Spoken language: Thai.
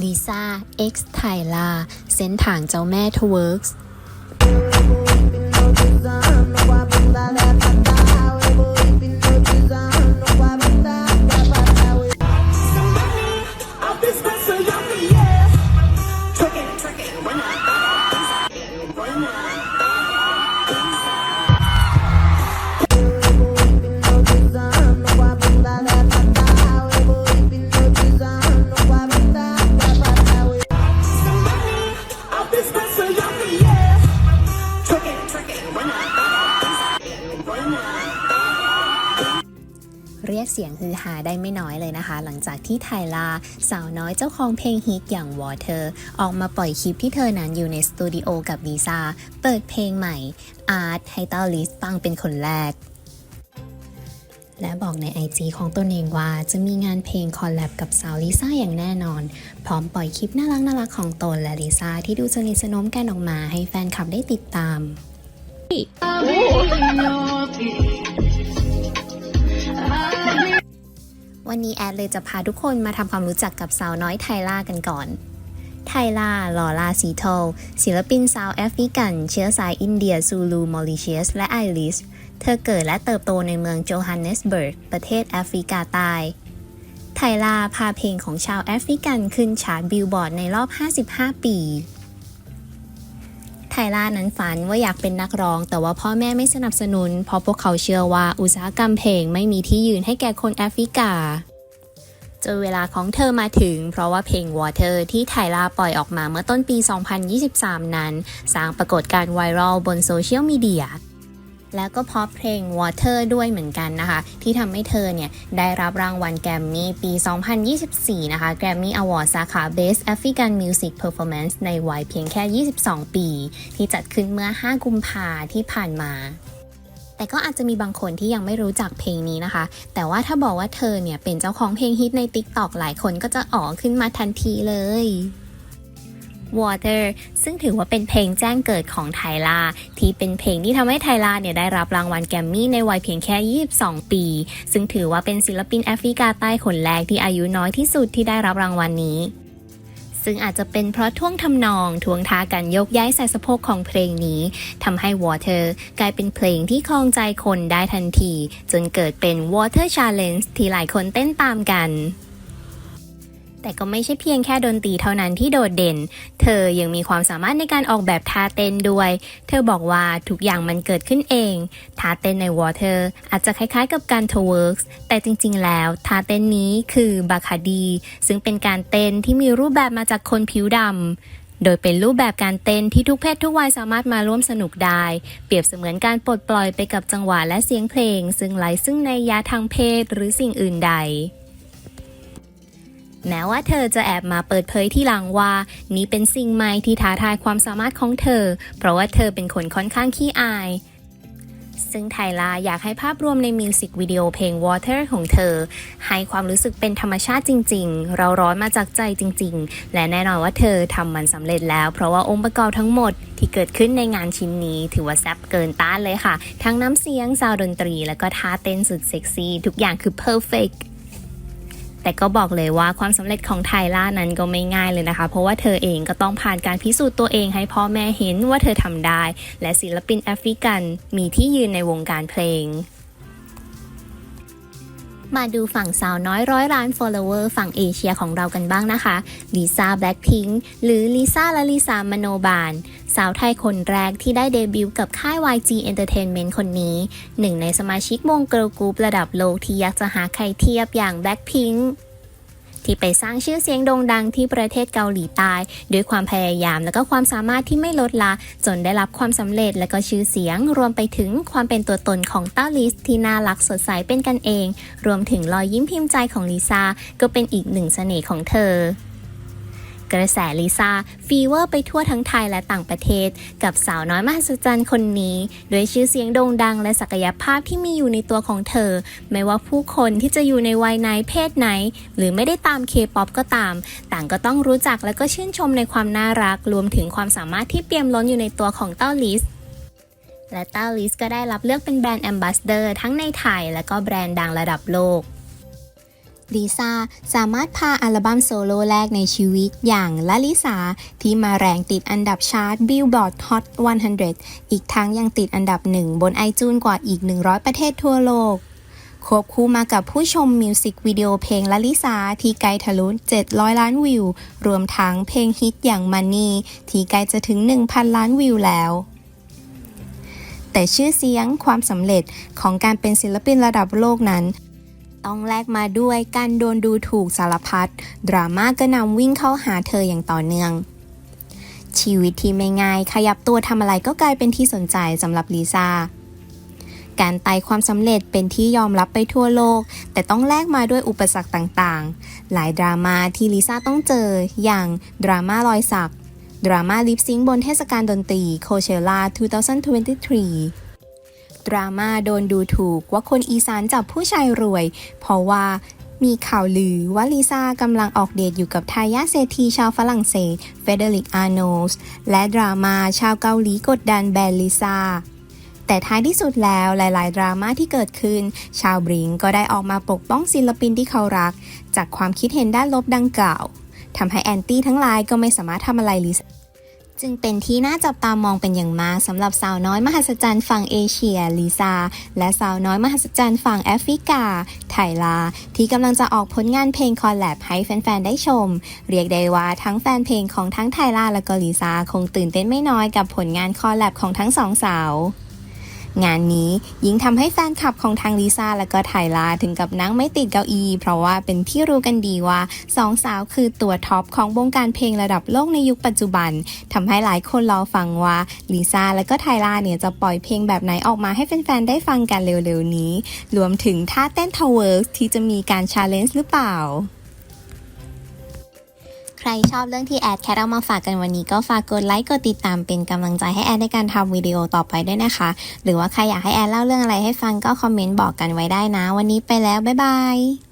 ลิซ่า เอ็กซ์ไทลา เส้นทางเจ้าแม่ทเวิร์กส สียงฮือฮาได้ไม่น้อยเลยนะคะ หลังจากที่ไทลา สาวน้อยเจ้าของเพลงฮิตอย่าง Water ออกมาปล่อยคลิปที่เธอนั้นอยู่ในสตูดิโอกับลิซ่าเปิดเพลงใหม่ Art ให้เต้าลิสฟังเป็นคนแรกและบอกใน IG ของตนเองว่าจะมีงานเพลงคอลแลบกับสาวลิซ่าอย่างแน่นอน พร้อมปล่อยคลิปน่ารักน่ารักของตนและลิซ่าที่ดูสนิทสนมกันออกมาให้แฟนคลับได้ติดตาม วันนี้แอดเลยจะพาทุกคนมาทำความรู้จักกับสาวน้อยไทล่ากันก่อน ไทล่า ลอร่าซีโตศิลปินสาวแอฟริกัน เชื้อสายอินเดีย ซูลู มอริเชียส และไอริส เธอเกิดและเติบโตในเมืองโจฮันเนสเบิร์ก ประเทศแอฟริกาใต้ ไทล่าพาเพลงของชาวแอฟริกันขึ้นชาร์ตบิลบอร์ดในรอบ 55 ปี ไทล่านั้นฝันว่าอยากเป็นนักร้อง แต่ว่าพ่อแม่ไม่สนับสนุน เพราะพวกเขาเชื่อว่าอุตสาหกรรมเพลงไม่มีที่ยืนให้แก่คนแอฟริกาจนเวลาของเธอมาถึง เพราะว่าเพลง Water ที่ไทล่าปล่อยออกมาเมื่อต้นปี 2023 นั้น สร้างปรากฏการณ์ไวรัลบนโซเชียลมีเดีย แล้วก็เพราะเพลง Water ด้วยเหมือนกันนะคะ ที่ทำให้เธอเนี่ย ได้รับรางวัลแกรมมี่ปี 2024 นะคะ Grammy Award สาขา Best African Music Performance ในวัยเพียงแค่ 22 ปี ที่จัดขึ้นเมื่อ 5 กุมภาที่ผ่านมาแต่ก็อาจจะมีบางคนที่ยังไม่รู้จักเพลงนี้นะคะ แต่ว่าถ้าบอกว่าเธอเนี่ยเป็นเจ้าของเพลงฮิตใน TikTok หลายคนก็จะอ๋อขึ้นมาทันทีเลย Water ซึ่งถือว่าเป็นเพลงแจ้งเกิดของไทลาที่เป็นเพลงที่ทำให้ไทลาเนี่ยได้รับรางวัลแกรมมี่ในวัยเพียงแค่ 22 ปี ซึ่งถือว่าเป็นศิลปินแอฟริกาใต้คนแรกที่อายุน้อยที่สุดที่ได้รับรางวัลนี้ซึ่งอาจจะเป็นเพราะท่วงทำนองทวงท่าการยกย้ายใส่สะโพกของเพลงนี้ทำให้ Water กลายเป็นเพลงที่คลองใจคนได้ทันที จนเกิดเป็น Water Challenge ที่หลายคนเต้นตามกัน แต่ก็ไม่ใช่เพียงแค่ดนตรีเท่านั้นที่โดดเด่น เธอยังมีความสามารถในการออกแบบท่าเต้นด้วย เธอบอกว่าทุกอย่างมันเกิดขึ้นเองท่าเต้นใน Water อาจจะคล้ายๆกับการทเวิร์กแต่จริงๆ แล้วท่าเต้นนี้คือบาคาดีซึ่งเป็นการเต้นที่มีรูปแบบมาจากคนผิวดำโดยเป็นรูปแบบการเต้นที่ทุกเพศทุกวัยสามารถมาร่วมสนุกได้ เปรียบเสมือนการปลดปล่อยไปกับจังหวะและเสียงเพลง ซึ่งไร้ซึ่งในยาทางเพศหรือสิ่งอื่นใด แม้ว่าเธอจะแอบมาเปิดเผยที่หลังว่า นี่เป็นสิ่งใหม่ที่ท้าทายความสามารถของเธอ เพราะว่าเธอเป็นคนค่อนข้างขี้อาย ซึ่งไทลาอยากให้ภาพรวมในมิวสิกวิดีโอเพลง Water ของเธอ ให้ความรู้สึกเป็นธรรมชาติจริง ๆ เราร้อนมาจากใจจริง ๆ และแน่นอนว่าเธอทำมันสำเร็จแล้ว เพราะว่าองค์ประกอบทั้งหมดที่เกิดขึ้นในงานชิ้นนี้ ถือว่าแซ่บเกินต้านเลยค่ะ ทั้งน้ำเสียงซาวดนตรี แล้วก็ท่าเต้นสุดเซ็กซี่ทุกอย่างคือ perfect แต่ก็บอกเลยว่าความสำเร็จของไทล่านั้นก็ไม่ง่ายเลยนะคะ เพราะว่าเธอเองก็ต้องผ่านการพิสูจน์ตัวเองให้พ่อแม่เห็นว่าเธอทำได้ และศิลปินแอฟริกันมีที่ยืนในวงการเพลง มาดูฝั่งสาวน้อยร้อยล้าน follower ฝั่งเอเชียของเรากันบ้างนะคะลิซ่าแบล็คพิงค์หรือลิซ่าและลิซามโนบาล สาวไทยคนแรกที่ได้เดบิวต์กับค่าย YG Entertainment คนนี้ หนึ่งในสมาชิกวงเกิร์ลกรุ๊ประดับโลกที่อยากจะหาใครเทียบอย่างแบล็คพิงค์ ที่ไปสร้างชื่อเสียงโด่งดังที่ประเทศเกาหลีใต้ด้วยความพยายามและก็ความสามารถที่ไม่ลดละจนได้รับความสำเร็จและก็ชื่อเสียง รวมไปถึงความเป็นตัวตนของต้าลิสที่น่ารักสดใสเป็นกันเอง รวมถึงรอยยิ้มพิมพ์ใจของลิซ่าก็เป็นอีกหนึ่งเสน่ห์ของเธอ กระแสลิซ่าฟีเวอร์ไปทั่วทั้งไทยและต่างประเทศ กับสาวน้อยมหัศจรรย์คนนี้ ด้วยชื่อเสียงโด่งดังและศักยภาพที่มีอยู่ในตัวของเธอ ไม่ว่าผู้คนที่จะอยู่ในวัยไหนเพศไหน หรือไม่ได้ตามเคป๊อปก็ตาม ต่างก็ต้องรู้จักและก็ชื่นชมในความน่ารัก รวมถึงความสามารถที่เปี่ยมล้นอยู่ในตัวของเต้าลิสและเต้าลิสก็ได้รับเลือกเป็นแบรนด์แอมบาสเดอร์ทั้งในไทยและก็แบรนด์ดังระดับโลก ลิซ่าสามารถพาอัลบั้มโซโล่แรกในชีวิตอย่างละลิสาที่มาแรงติดอันดับชาร์ต Billboard Hot 100 อีกทั้งยังติดอันดับหนึ่งบนไอจูนกว่าอีก 100 ประเทศทั่วโลก ควบคู่มากับผู้ชมมิวสิกวิดีโอเพลงละลิสาที่ไกลทะลุ 700 ล้านวิว รวมทั้งเพลงฮิตอย่างมันนี่ที่ใกล้จะถึง 1,000 ล้านวิวแล้วแต่ชื่อเสียงความสำเร็จของการเป็นศิลปินระดับโลกนั้น ต้องแลกมาด้วยการโดนดูถูกสารพัดดราม่าก็นำวิ่งเข้าหาเธออย่างต่อเนื่อง ชีวิตที่ไม่ง่าย ขยับตัวทำอะไรก็กลายเป็นที่สนใจสำหรับลิซ่าการไต่ความสำเร็จเป็นที่ยอมรับไปทั่วโลก แต่ต้องแลกมาด้วยอุปสรรคต่างๆ หลายดราม่าที่ลิซ่าต้องเจอ อย่างดราม่ารอยสัก ดราม่าลิปซิงบนเทศกาลดนตรีโคเชล่า2023 ดราม่าโดนดูถูกว่าคนอีสานจับผู้ชายรวย เพราะว่ามีข่าวลือว่าลิซ่ากำลังออกเดทอยู่กับทายาทเศรษฐีชาวฝรั่งเศสเฟเดริกอาโนสและดราม่าชาวเกาหลีกดดันแบรนด์ลิซ่าแต่ท้ายที่สุดแล้วหลาย ๆ ดราม่าที่เกิดขึ้น ชาวบริงก์ก็ได้ออกมาปกป้องศิลปินที่เขารัก จากความคิดเห็นด้านลบดังกล่าวทำให้แอนตี้ทั้งหลายก็ไม่สามารถทำอะไรลิซ่า จึงเป็นที่น่าจับตามองเป็นอย่างมากสำหรับสาวน้อยมหัศจรรย์ฝั่งเอเชียลิซา และสาวน้อยมหัศจรรย์ฝั่งแอฟริกา ไทลา ที่กำลังจะออกผลงานเพลงคอลแลบให้แฟน ๆ ได้ชม เรียกได้ว่าทั้งแฟนเพลงของทั้งไทลาและก็ลิซา คงตื่นเต้นไม่น้อยกับผลงานคอลแลบของทั้งสองสาว งานนี้ยิ่งทำให้แฟนคลับของทางลิซ่าและก็ไทลาถึงกับนั่งไม่ติดเก้าอี้เพราะว่าเป็นที่รู้กันดีว่าสองสาวคือตัวท็อปของวงการเพลงระดับโลกในยุคปัจจุบันทำให้หลายคนรอฟังว่าลิซ่าและก็ไทลาเนี่ยจะปล่อยเพลงแบบไหนออกมาให้แฟนๆได้ฟังกันเร็วๆนี้ รวมถึงท่าเต้นทาวเวิร์กที่จะมีการชาเลนจ์หรือเปล่า ใครชอบเรื่องที่แอดแคทเอามาฝากกันวันนี้ก็ฝากกดไลค์กดติดตามเป็นกำลังใจให้แอดในการทำวิดีโอต่อไปด้วยนะคะ หรือว่าใครอยากให้แอดเล่าเรื่องอะไรให้ฟังก็คอมเมนต์บอกกันไว้ได้นะ วันนี้ไปแล้ว บ๊ายบาย